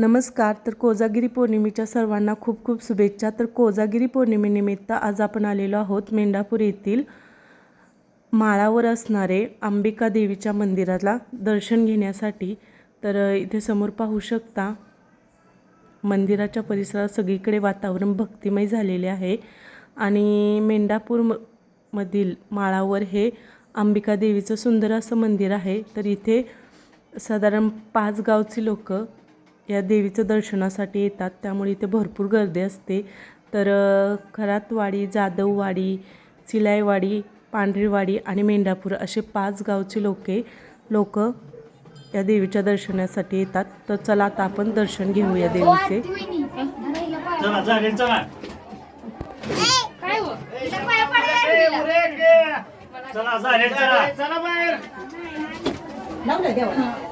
नमस्कार तर कोजागिरी पौर्णिमेच्या सर्वांना खूप खूप शुभेच्छा. तर कोजागिरी पौर्णिमेनिमित्त आज आपण आलेलो आहोत मेंढापूर येथील माळावर असणारे अंबिका देवीच्या मंदिराला दर्शन घेण्यासाठी. तर इथे समोर पाहू शकता मंदिराच्या परिसरात सगळीकडे वातावरण भक्तिमय झालेले आहे. आणि मेंढापूर म मधील माळावर हे अंबिका देवीचं सुंदर असं मंदिर आहे. तर इथे साधारण पाच गावची लोक या देवीचं दर्शनासाठी येतात. त्यामुळे इथे भरपूर गर्दी असते. तर खरातवाडी जाधववाडी चिलाईवाडी पांढरीवाडी आणि मेंढापूर असे पाच गावचे लोके लोक या देवीच्या दर्शनासाठी येतात. तर चला आता आपण दर्शन घेऊया देवीचे. चला चालेल चला. चला चालेल चला. चला बाहेर चला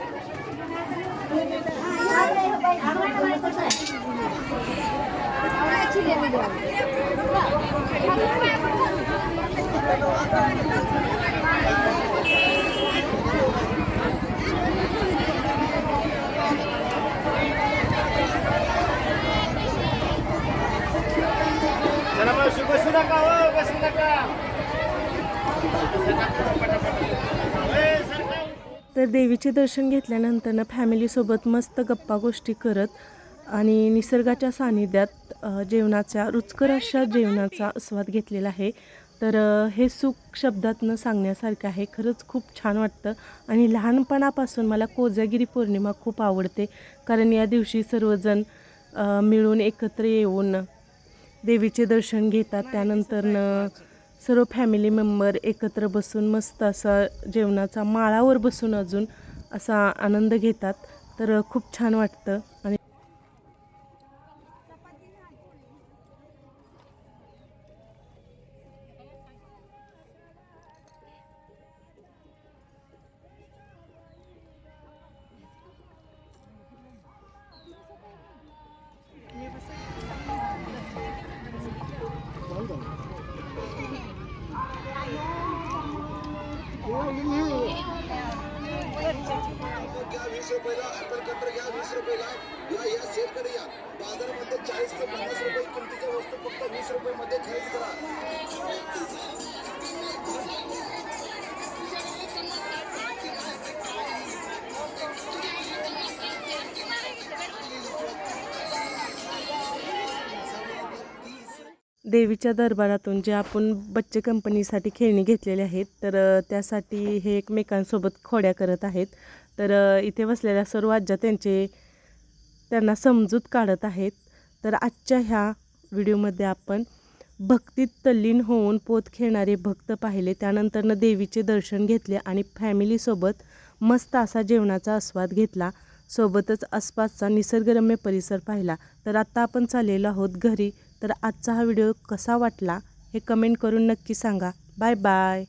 तर देवीचे दर्शन घेतल्यानंतर ना फॅमिलीसोबत मस्त गप्पा गोष्टी करत आणि निसर्गाच्या सानिध्यात जेवणाच्या रुचकर अशा जेवणाचा आस्वाद घेतलेला आहे. तर हे सुख शब्दात न सांगण्यासारखं आहे. खरंच खूप छान वाटतं. आणि लहानपणापासून मला कोजागिरी पौर्णिमा खूप आवडते. कारण या दिवशी सर्वजण मिळून एकत्र येऊन देवीचे दर्शन घेतात. त्यानंतर सर्व फॅमिली मेंबर एकत्र बसून मस्त असा जेवणाचा माळावर बसून अजून असा आनंद घेतात. तर खूप छान वाटतं. आणि घ्या वीस रुपयाला ऍपल कटर घ्या वीस रुपयाला. या या सेलकडे या बाजारामध्ये चाळीस ते पन्नास रुपये किमतीच्या वस्तू फक्त वीस रुपये मध्ये खरेदी करा. देवीच्या दरबारातून जे आपण बच्चे कंपनीसाठी खेळणी घेतलेले आहेत तर त्यासाठी हे एकमेकांसोबत खोड्या करत आहेत. तर इथे बसलेल्या सर्व आज्या त्यांचे त्यांना समजूत काढत आहेत. तर आजच्या ह्या व्हिडिओमध्ये आपण भक्तीत तल्लीन होऊन पोत खेळणारे भक्त पाहिले. त्यानंतरनं देवीचे दर्शन घेतले आणि फॅमिलीसोबत मस्त असा जेवणाचा आस्वाद घेतला. सोबतच आसपासचा निसर्गरम्य परिसर पाहिला. तर आत्ता आपण चाललेलो आहोत घरी. तर आजचा हा व्हिडिओ कसा वाटला हे कमेंट करून नक्की सांगा. Bye bye.